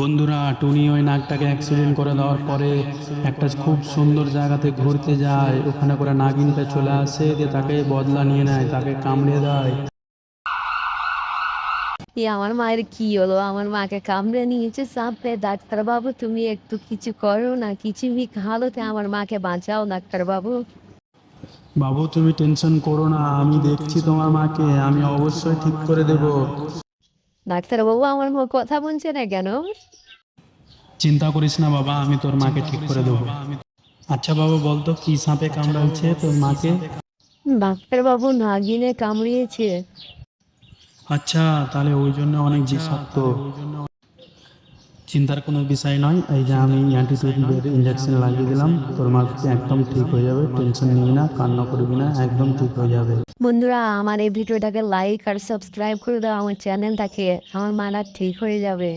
বন্ধুরা টুনি ওই নাগটাকে অ্যাক্সিডেন্ট করে দেওয়ার পরে একটা খুব সুন্দর জায়গাতে ঘুরতে যায়। ওখানে করে নাগিনটা চলে আসে দিয়ে তাকে বদলা নিয়ে নেয় তাকে কামড়ে দেয়। এ আমার মায়ের কি হলো? আমার মাকে কামড়ে নিয়েছে সাপে। ডাক্তারবাবু তুমি একটু কিছু করো না কিছু ভি হালতে আমার মাকে বাঁচাও ডাক্তারবাবু। বাবু তুমি টেনশন করো না আমি দেখছি তোমার মাকে আমি অবশ্যই ঠিক করে দেব। ডাক্তারবাবু আমার কথা বলছে না কেন? চিন্তা করিস না বাবা আমি তোর মাকে ঠিক করে দেবো। আচ্ছা বাবা বলতো কি সাপে কামড়াচ্ছে তোর মাকে? ডাক্তারবাবু নাগিনে কামড়িয়েছে। আচ্ছা তাহলে ওই জন্য অনেক বিষাক্ত চিন্তার কোনো বিষয় নয় এই যে আমি অ্যান্টিসেপ্টিকের ইঞ্জেকশন লাগিয়ে দিলাম তোর মা একদম ঠিক হয়ে যাবে টেনশন নিবি না কান্না করবি না একদম ঠিক হয়ে যাবে। বন্ধুরা, আমার এই ভিডিওটাকে লাইক আর সাবস্ক্রাইব করে দাও, আমার চ্যানেলটাকে আমার মারা ঠিক হয়ে যাবে।